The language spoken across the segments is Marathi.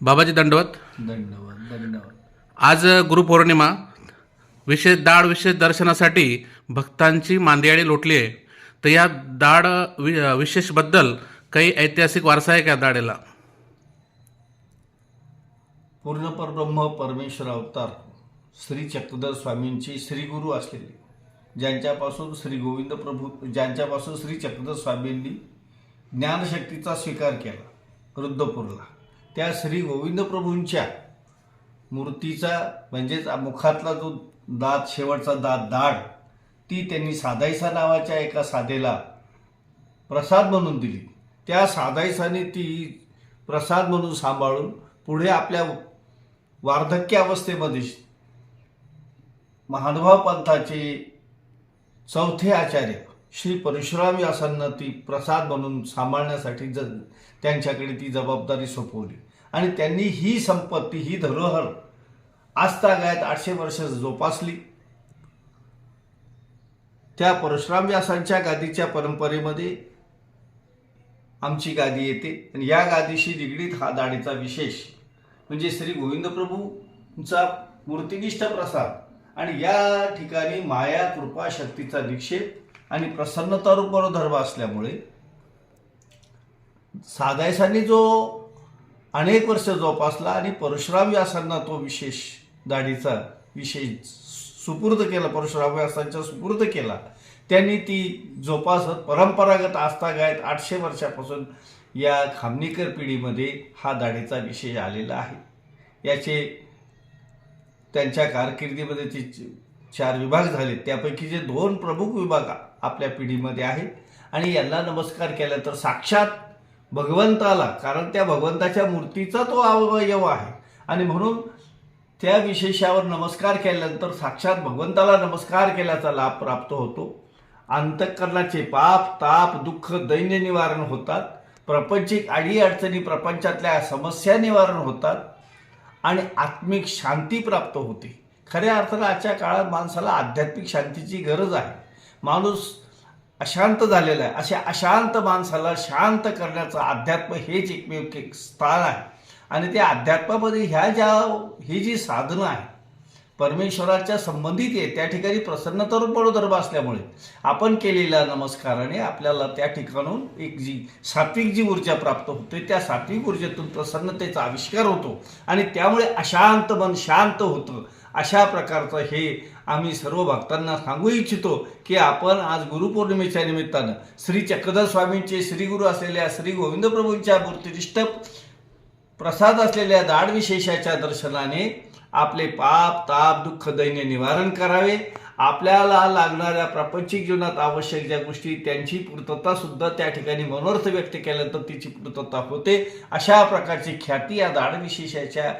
बाबाजी दंडवत. धन्यवाद धन्यवाद आज गुरुपौर्णिमा विशेष दाड विशेष दर्शनासाठी भक्तांची मांदियाळी लोटली आहे. तर या दाड वि विशेषबद्दल काही ऐतिहासिक वारसा आहे का दाडेला? पूर्ण परब्रह्म परमेश्वर अवतार श्री चक्रधर स्वामींची श्री गुरु असलेले ज्यांच्यापासून श्री गोविंद प्रभू ज्यांच्यापासून श्री चक्रधर स्वामींनी ज्ञानशक्तीचा स्वीकार केला रुद्रपूरला. त्या श्री गोविंद प्रभूंच्या मूर्तीचा म्हणजेच मुखातला जो दात शेवटचा दात दाढ ती त्यांनी सादाईसा नावाच्या एका साधेला प्रसाद म्हणून दिली. त्या सादाईसाने ती प्रसाद म्हणून सांभाळून पुढे आपल्या वार्धक्य अवस्थेमध्ये महानुभाव पंथाचे चौथे आचार्य श्री परशुराम व्यासांना ती प्रसाद म्हणून सांभाळण्यासाठी ज त्यांच्याकडे ती जबाबदारी सोपवली. आणि त्यांनी ही संपत्ती ही धरोहर आजतागायत आठशे वर्ष जोपासली. त्या परशुराम व्यासांच्या गादीच्या परंपरेमध्ये आमची गादी येते. आणि या गादीशी निगडीत हा दाढीचा विशेष म्हणजे श्री गोविंद प्रभूंचा मूर्तिनिष्ठ प्रसाद. आणि या ठिकाणी माया कृपा शक्तीचा निक्षेप आणि प्रसन्नतारूप धर्म असल्यामुळे सादायसांनी जो अनेक वर्ष जोपासला आणि परशुराम व्यासांना तो विशेष दाढीचा विशेष सुपूर्द केला परशुराम व्यासांच्या सुपूर्द केला. त्यांनी ती जोपासत परंपरागत आस्थागायत आठशे वर्षापासून या खामणीकर पिढीमध्ये हा दाढीचा विशेष आलेला आहे. याचे त्यांच्या कारकिर्दीमध्ये जे च- चार विभाग झाले त्यापैकी जे दोन प्रमुख विभाग आपल्या पिढीमध्ये आहेत. आणि यांना नमस्कार केला तर साक्षात भगवंताला कारण त्या भगवंताच्या मूर्तीचा तो अवयव आहे. आणि म्हणून त्या विशेषावर नमस्कार केल्यानंतर साक्षात भगवंताला नमस्कार केल्याचा लाभ प्राप्त होतो. अंतःकरणाचे पाप ताप दुःख दैन्य निवारण होतात. प्रपंचिक अडीअडचणी प्रपंचातल्या समस्या निवारण होतात. आणि आत्मिक शांती प्राप्त होते. खऱ्या अर्थानं आजच्या काळात माणसाला आध्यात्मिक शांतीची गरज आहे. माणूस अशांत झालेलं आहे. अशा अशांत माणसाला शांत करण्याचं अध्यात्म हेच एकमेव एक स्थान आहे. आणि त्या अध्यात्मामध्ये ह्या ज्या ही जी साधनं आहे परमेश्वराच्या संबंधित आहे त्या ठिकाणी प्रसन्नतारूप बडोदर्भ असल्यामुळे आपण केलेल्या नमस्काराने आपल्याला त्या ठिकाणून एक जी सात्विक जी ऊर्जा प्राप्त होते त्या सात्विक ऊर्जेतून प्रसन्नतेचा आविष्कार होतो. आणि त्यामुळे अशांत मन शांत होतं. अशा प्रकारचं हे आम्ही सर्व भक्तांना सांगू इच्छितो की आपण आज गुरुपौर्णिमेच्या निमित्तानं श्री चक्रधर स्वामींचे श्रीगुरु असलेल्या श्री गोविंदप्रभूंच्या मूर्तिष्ठ प्रसाद असलेल्या दाढ विशेषाच्या दर्शनाने आपले पाप ताप दुःख दैन्य निवारण करावे. आपल्याला लागणाऱ्या प्रापंचिक जीवनात आवश्यक ज्या गोष्टी त्यांची पूर्तता सुद्धा त्या ठिकाणी मनोर्थ व्यक्त केल्यानंतर तिची पूर्तता होते. अशा प्रकारची ख्याती या दाढ विशेषाच्या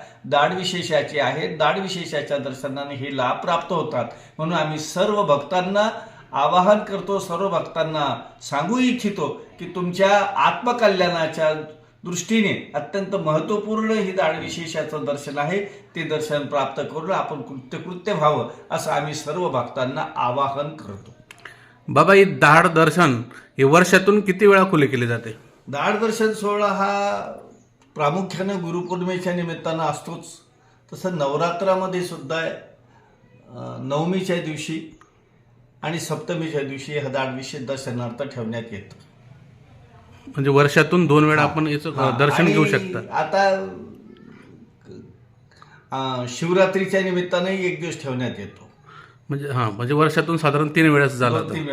आहे. दाढविशेषाच्या दर्शनाने हे लाभ प्राप्त होतात. म्हणून आम्ही सर्व भक्तांना आवाहन करतो सर्व भक्तांना सांगू इच्छितो की तुमच्या आत्मकल्याणाच्या दृष्टीने अत्यंत महत्त्वपूर्ण ही दाढ विशेषाचं दर्शन आहे. ते दर्शन प्राप्त करून आपण कृत्यकृत्य व्हावं असं आम्ही सर्व भक्तांना आवाहन करतो. बाबा ही दाढ दर्शन हे वर्षातून किती वेळा खुले केले जाते? दाढ दर्शन सोहळा हा प्रामुख्यानं गुरुपौर्णिमेच्या निमित्तानं असतोच. तसं नवरात्रामध्ये सुद्धा नवमीच्या दिवशी आणि सप्तमीच्या दिवशी हा दाढ विशेष दर्शनार्थ ठेवण्यात येतो. म्हणजे वर्षातून दोन वेळा आपण याचं दर्शन घेऊ शकता. आता अं, शिवरात्रीच्या निमित्तानंही एक दिवस ठेवण्यात येतो. म्हणजे हां म्हणजे वर्षातून साधारण तीन वेळाच झाला दोन तर. तीन